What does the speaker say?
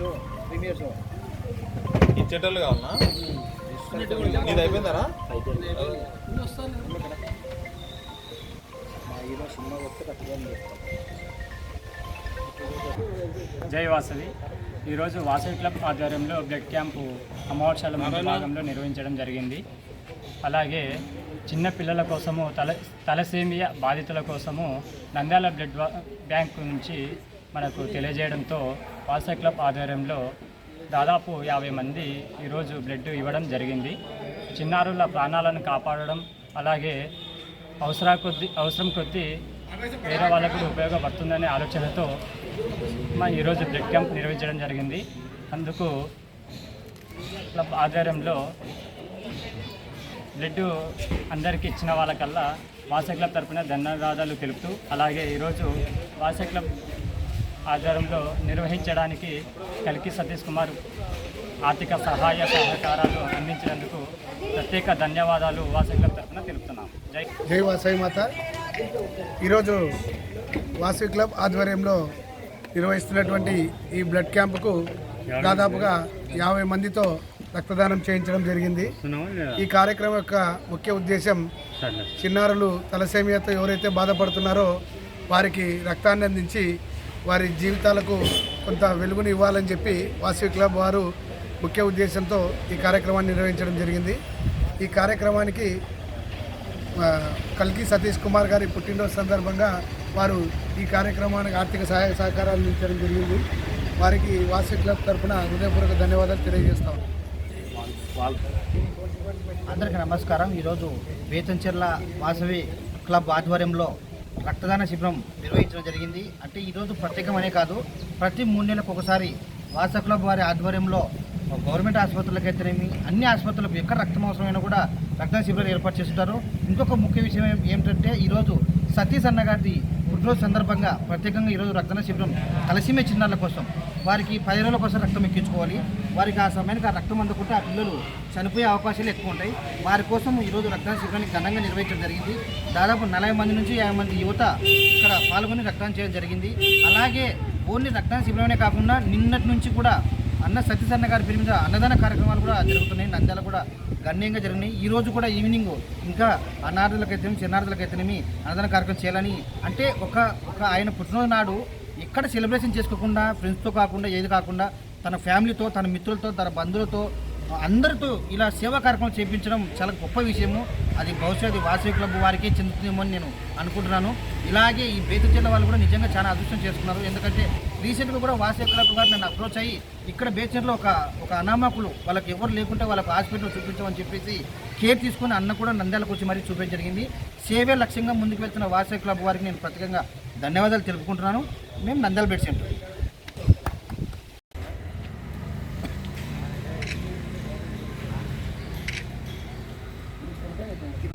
Show premiere show. ఇచ్చేటోళ్ళు కావాలనా? నీది అయిపోయిందరా? జై వాసవి. ఈరోజు వాసవి క్లబ్ ఆధ్వర్యంలో బ్లడ్ క్యాంపు అమావాస్యాల భాగంలో నిర్వహించడం జరిగింది. అలాగే చిన్న పిల్లల కోసము తల తలసేమియా బాధితుల కోసము నంద్యాల బ్లడ్ బ్యాంక్ నుంచి మనకు తెలియజేయడంతో వాసా క్లబ్ ఆధ్వర్యంలో దాదాపు యాభై మంది ఈరోజు బ్లడ్ ఇవ్వడం జరిగింది. చిన్నారుల ప్రాణాలను కాపాడడం అలాగే అవసర కొద్ది అవసరం కొద్దీ వేరే వాళ్ళకు ఉపయోగపడుతుందనే ఆలోచనతో మా ఈరోజు బ్లడ్ క్యాంప్ నిర్వహించడం జరిగింది. అందుకు క్లబ్ ఆధ్వర్యంలో బ్లడ్ అందరికీ ఇచ్చిన వాళ్ళకల్లా వాస క్లబ్ తరపున ధన్యవాదాలు తెలుపుతూ అలాగే ఈరోజు వాస క్లబ్ ఆధ్వర్యంలో నిర్వహించడానికి కలికి సతీష్ కుమార్ ఆర్థిక సహాయ సహకారాలు అందించినందుకు ప్రత్యేక ధన్యవాదాలు వాస క్లబ్ తరపున తెలుపుతున్నాం. జై జై వాసవి మాత. ఈరోజు వాసవి క్లబ్ ఆధ్వర్యంలో నిర్వహిస్తున్నటువంటి ఈ బ్లడ్ క్యాంపుకు దాదాపుగా యాభై మందితో రక్తదానం చేయించడం జరిగింది. ఈ కార్యక్రమం యొక్క ముఖ్య ఉద్దేశం చిన్నారులు తలసేమియాతో ఎవరైతే బాధపడుతున్నారో వారికి రక్తాన్ని అందించి వారి జీవితాలకు కొంత వెలుగుని ఇవ్వాలని చెప్పి వాసవి క్లబ్ వారు ముఖ్య ఉద్దేశంతో ఈ కార్యక్రమాన్ని నిర్వహించడం జరిగింది. ఈ కార్యక్రమానికి కల్కి సతీష్ కుమార్ గారి పుట్టినరోజు సందర్భంగా వారు ఈ కార్యక్రమానికి ఆర్థిక సహాయ సహకారాలు అందించడం జరిగింది. వారికి వాసవి క్లబ్ తరఫున హృదయపూర్వక ధన్యవాదాలు తెలియజేస్తాం. అందరికీ నమస్కారం. ఈరోజు వేతంచెర్ల వాసవి క్లబ్ ఆధ్వర్యంలో రక్తదాన శిబిరం నిర్వహించడం జరిగింది. అంటే ఈరోజు ప్రత్యేకమనే కాదు ప్రతి మూడు నెలలకు ఒకసారి వాట్సాప్ క్లబ్ వారి ఆధ్వర్యంలో గవర్నమెంట్ ఆసుపత్రులకు అయితేనేమి అన్ని ఆసుపత్రులకు ఎక్కడ రక్తం అవసరమైనా కూడా రక్తదాన శిబిరాలు ఏర్పాటు చేస్తుంటారు. ఇంకొక ముఖ్య విషయం ఏమిటంటే ఈరోజు సతీష్ అన్న పుట్టినరోజు సందర్భంగా ప్రత్యేకంగా ఈరోజు రక్తదాన శిబిరం తలసీమే చిన్నారుల కోసం వారికి పది రోజుల కోసం రక్తం ఎక్కించుకోవాలి. వారికి ఆ సమయానికి ఆ రక్తం అందుకుంటే ఆ పిల్లలు చనిపోయే అవకాశాలు ఎక్కువ ఉంటాయి. వారి కోసం ఈరోజు రక్తదాన శిబిరాన్ని ఘనంగా నిర్వహించడం జరిగింది. దాదాపు నలభై మంది నుంచి యాభై మంది యువత ఇక్కడ పాల్గొని రక్తదానం చేయడం జరిగింది. అలాగే ఓన్లీ రక్తదాన శిబిరమే కాకుండా నిన్నటి నుంచి కూడా అన్న సత్యసన్న గారి పేరు మీద అన్నదాన కార్యక్రమాలు కూడా జరుగుతున్నాయి. నంద్యాల కూడా గణనీయంగా జరిగినాయి ఈ రోజు కూడా ఈవినింగ్ ఇంకా అన్నార్థులకైతేనేమి చిన్నార్థులకైతేనేమి అన్నదాన కార్యక్రమం చేయాలని అంటే ఒక ఒక ఆయన పుట్టినరోజు నాడు ఎక్కడ సెలబ్రేషన్ చేసుకోకుండా ఫ్రెండ్స్తో కాకుండా ఏది కాకుండా తన ఫ్యామిలీతో తన మిత్రులతో తన బంధువులతో అందరితో ఇలా సేవా కార్యక్రమం చేయించడం చాలా గొప్ప విషయము. అది బహుశా అది వాసవి క్లబ్ వారికే చెందుతుందేమో అని నేను అనుకుంటున్నాను. ఇలాగే ఈ బేత జిల్లా వాళ్ళు కూడా నిజంగా చాలా అదృష్టం చేసుకున్నారు. ఎందుకంటే రీసెంట్గా కూడా వాసవి క్లబ్ గారు నన్ను అప్రోచ్ అయ్యి ఇక్కడ బేచర్లో ఒక ఒక అనామకులు వాళ్ళకి ఎవరు లేకుంటే వాళ్ళకి హాస్పిటల్ చూపించమని చెప్పేసి కేర్ తీసుకుని అన్న కూడా నంద్యాలకు వచ్చి మరీ చూపించడం జరిగింది. సేవే లక్ష్యంగా ముందుకు వెళ్తున్న వాసవి క్లబ్ వారికి నేను ప్రత్యేకంగా ధన్యవాదాలు తెలుపుకుంటున్నాను. మేము నంద్యాల బెడ్ సెంటర్.